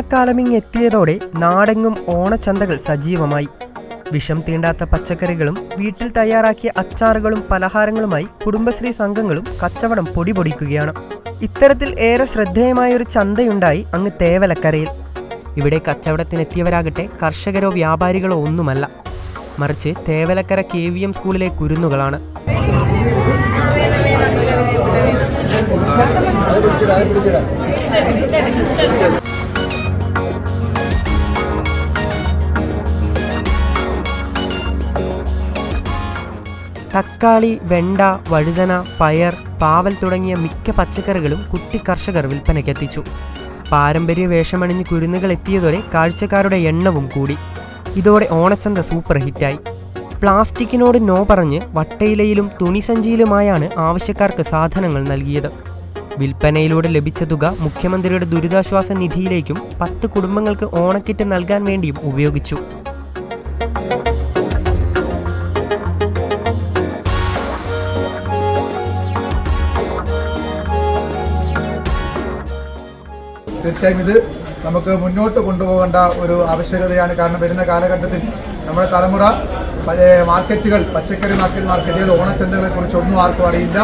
ഓണക്കാലമിങ് എത്തിയതോടെ നാടെങ്ങും ഓണച്ചന്തകൾ സജീവമായി. വിഷം തീണ്ടാത്ത പച്ചക്കറികളും വീട്ടിൽ തയ്യാറാക്കിയ അച്ചാറുകളും പലഹാരങ്ങളുമായി കുടുംബശ്രീ സംഘങ്ങളും കച്ചവടം പൊടിപൊടിക്കുകയാണ്. ഇത്തരത്തിൽ ഏറെ ശ്രദ്ധേയമായ ഒരു ചന്തയുണ്ടായി അങ്ങ് തേവലക്കരയിൽ. ഇവിടെ കച്ചവടത്തിനെത്തിയവരാകട്ടെ കർഷകരോ വ്യാപാരികളോ ഒന്നുമല്ല. മറിച്ച് തേവലക്കര കെ വി എം സ്കൂളിലെ കുരുന്നുകളാണ്. തക്കാളി വെണ്ട വഴുതന പയർ പാവൽ തുടങ്ങിയ മിക്ക പച്ചക്കറികളും കുട്ടി കർഷകർ വിൽപ്പനയ്ക്കെത്തിച്ചു പാരമ്പര്യ വേഷമണിഞ്ഞ് കുരുന്നുകൾ എത്തിയതോടെ കാഴ്ചക്കാരുടെ എണ്ണവും കൂടി. ഇതോടെ ഓണച്ചന്ത സൂപ്പർ ഹിറ്റായി. പ്ലാസ്റ്റിക്കിനോട് നോ പറഞ്ഞ് വട്ടയിലയിലും തുണിസഞ്ചിയിലുമായാണ് ആവശ്യക്കാർക്ക് സാധനങ്ങൾ നൽകിയത്. വിൽപ്പനയിലൂടെ ലഭിച്ച തുക മുഖ്യമന്ത്രിയുടെ ദുരിതാശ്വാസ നിധിയിലേക്കും പത്ത് കുടുംബങ്ങൾക്ക് ഓണക്കിറ്റ് നൽകാൻ വേണ്ടിയും ഉപയോഗിച്ചു. തീർച്ചയായും ഇത് നമുക്ക് മുന്നോട്ട് കൊണ്ടുപോകേണ്ട ഒരു ആവശ്യകതയാണ്. കാരണം വരുന്ന കാലഘട്ടത്തിൽ നമ്മുടെ തലമുറ മാർക്കറ്റുകൾ പച്ചക്കറി മാർക്കറ്റ് മാർക്കറ്റുകൾ ഓണച്ചന്തകളെ കുറിച്ച് ഒന്നും ആർക്കും അറിയില്ല.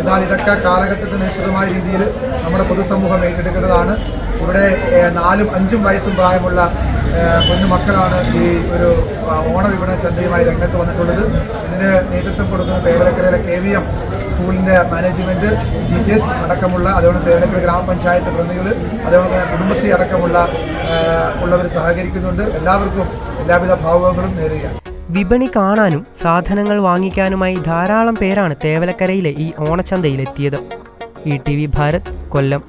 എന്നാൽ ഇതൊക്കെ കാലഘട്ടത്തിനനുസൃതമായ രീതിയിൽ നമ്മുടെ പൊതുസമൂഹം ഏറ്റെടുക്കേണ്ടതാണ്. ഇവിടെ നാലും അഞ്ചും വയസ്സും പ്രായമുള്ള കുഞ്ഞു മക്കളാണ് ഈ ഒരു ഓണവിപണന ചന്തയുമായി രംഗത്ത് വന്നിട്ടുള്ളത്. ഇതിന് നേതൃത്വം കൊടുക്കുന്ന തേവലക്കരയിലെ കെ വി എം സ്കൂളിന്റെ മാനേജ്മെന്റ് ടീച്ചേഴ്സ് അടക്കമുള്ള അതേപോലെ തേവലക്കര ഗ്രാമപഞ്ചായത്ത് പ്രതിനിധികൾ അതേപോലെ തന്നെ കുടുംബശ്രീ അടക്കമുള്ള ഉള്ളവർ സഹകരിക്കുന്നുണ്ട്. എല്ലാവർക്കും എല്ലാവിധ ഭാവുകങ്ങളും നേരുകയാണ്. വിപണി കാണാനും സാധനങ്ങൾ വാങ്ങിക്കാനുമായി ധാരാളം പേരാണ് തേവലക്കരയിലെ ഈ ഓണച്ചന്തയിലെത്തിയത്. E T V Bharat Kollam.